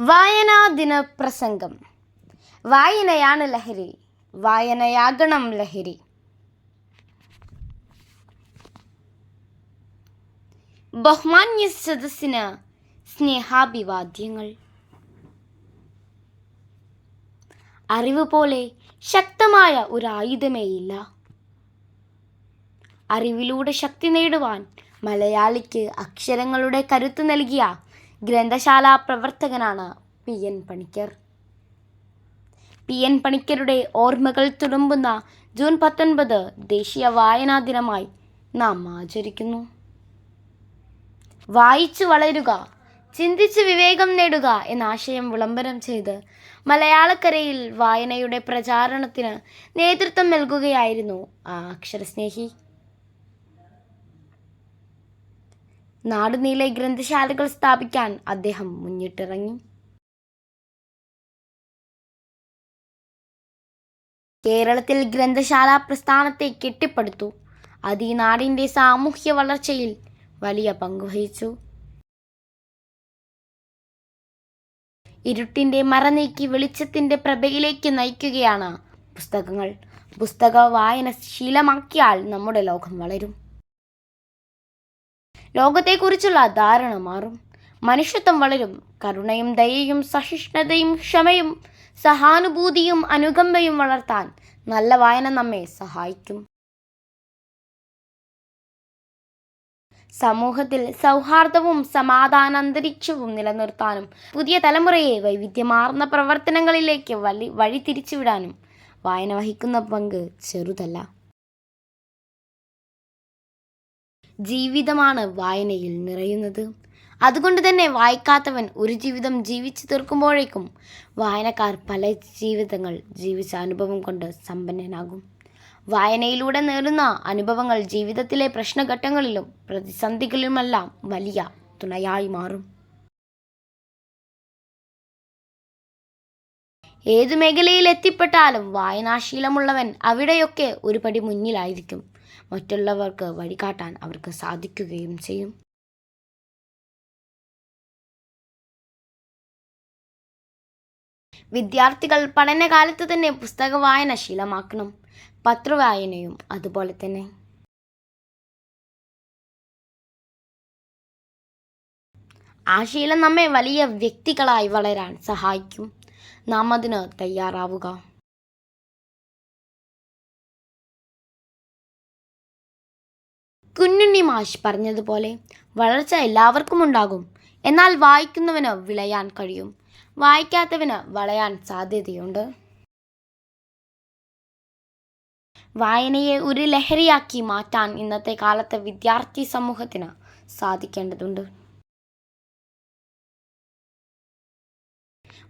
വായനാ ദിന പ്രസംഗം വായനയാണ് ലഹരി. വായനയാകണം ലഹരി. ബഹുമാന്യ സദസ്സിന് സ്നേഹാഭിവാദ്യങ്ങൾ. അറിവ് പോലെ ശക്തമായ ഒരു ആയുധമേ ഇല്ല അറിവിലൂടെ ശക്തി നേടുവാൻ മലയാളിക്ക് അക്ഷരങ്ങളുടെ കരുത്ത് നൽകിയ ഗ്രന്ഥശാല പ്രവർത്തകനാണ് P N Panicker. P N പണിക്കരുടെ ഓർമ്മകൾ തുളുമ്പുന്ന ജൂൺ പത്തൊൻപത് ദേശീയ വായനാ ദിനമായി നാം ആചരിക്കുന്നു. വായിച്ചു വളരുക ചിന്തിച്ച് വിവേകം നേടുക എന്ന ആശയം വിളംബരം ചെയ്ത് മലയാളക്കരയിൽ വായനയുടെ പ്രചാരണത്തിന് നേതൃത്വം നൽകുകയായിരുന്നു ആ അക്ഷരസ്നേഹി. നാടുനീളെ ഗ്രന്ഥശാലകൾ സ്ഥാപിക്കാൻ അദ്ദേഹം മുന്നിട്ടിറങ്ങി. കേരളത്തിൽ ഗ്രന്ഥശാല പ്രസ്ഥാനത്തെ കെട്ടിപ്പടുത്തു. അത് ഈ നാടിന്റെ സാമൂഹ്യ വളർച്ചയിൽ വലിയ പങ്കുവഹിച്ചു ഇരുട്ടിന്റെ മറനീക്കി വെളിച്ചത്തിന്റെ പ്രഭയിലേക്ക് നയിക്കുകയാണ് പുസ്തകങ്ങൾ. പുസ്തക വായന ശീലമാക്കിയാൽ നമ്മുടെ ലോകം വളരും. ലോകത്തെക്കുറിച്ചുള്ള ധാരണ മാറും. മനുഷ്യത്വം വളരും. കരുണയും ദയയും സഹിഷ്ണുതയും ക്ഷമയും സഹാനുഭൂതിയും അനുകമ്പയും വളർത്താൻ നല്ല വായന നമ്മെ സഹായിക്കും. സമൂഹത്തിൽ സൗഹാർദ്ദവും സമാധാന അന്തരീക്ഷവും നിലനിർത്താനും പുതിയ തലമുറയെ വൈവിധ്യമാർന്ന പ്രവർത്തനങ്ങളിലേക്ക് വഴി തിരിച്ചുവിടാനും വായന വഹിക്കുന്ന പങ്ക് ചെറുതല്ല. ജീവിതമാണ് വായനയിൽ നിറയുന്നത്. അതുകൊണ്ട് തന്നെ വായിക്കാത്തവൻ ഒരു ജീവിതം ജീവിച്ചു തീർക്കുമ്പോഴേക്കും വായനക്കാർ പല ജീവിതങ്ങൾ ജീവിച്ച അനുഭവം കൊണ്ട് സമ്പന്നനാകും. വായനയിലൂടെ നേടുന്ന അനുഭവങ്ങൾ ജീവിതത്തിലെ പ്രശ്നഘട്ടങ്ങളിലും പ്രതിസന്ധികളിലുമെല്ലാം വലിയ തുണയായി മാറും. ഏതു മേഖലയിൽ എത്തിപ്പെട്ടാലും വായനാശീലമുള്ളവൻ അവിടെയൊക്കെ ഒരുപടി മുന്നിലായിരിക്കും. മറ്റുള്ളവർക്ക് വഴികാട്ടാൻ അവർക്ക് സാധിക്കുകയും ചെയ്യും. വിദ്യാർത്ഥികൾ പഠനകാലത്ത് തന്നെ പുസ്തക വായന ശീലമാക്കണം. പത്രവായനയും അതുപോലെ തന്നെ. ആ ശീലം നമ്മെ വലിയ വ്യക്തികളായി വളരാൻ സഹായിക്കും. നാം അതിന് തയ്യാറാവുക. കുഞ്ഞുണ്ണി മാഷ് പറഞ്ഞതുപോലെ വളർച്ച എല്ലാവർക്കും ഉണ്ടാകും. എന്നാൽ വായിക്കുന്നവന് വിളയാൻ കഴിയും. വായിക്കാത്തവന് വളയാൻ സാധ്യതയുണ്ട്. വായനയെ ഒരു ലഹരിയാക്കി മാറ്റാൻ ഇന്നത്തെ കാലത്തെ വിദ്യാർത്ഥി സമൂഹത്തിന് സാധിക്കേണ്ടതുണ്ട്.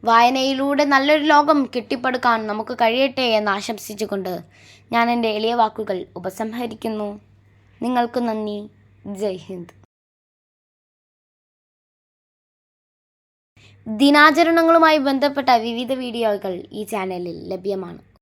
വായനയിലൂടെ നല്ലൊരു ലോകം കെട്ടിപ്പടുക്കാൻ നമുക്ക് കഴിയട്ടെ എന്ന് ആശംസിച്ചുകൊണ്ട് ഞാൻ എന്റെ എളിയ വാക്കുകൾ ഉപസംഹരിക്കുന്നു. നിങ്ങൾക്ക് നന്ദി. ജയ് ഹിന്ദ്. ദിനാചരണങ്ങളുമായി ബന്ധപ്പെട്ട വിവിധ വീഡിയോകൾ ഈ ചാനലിൽ ലഭ്യമാണ്.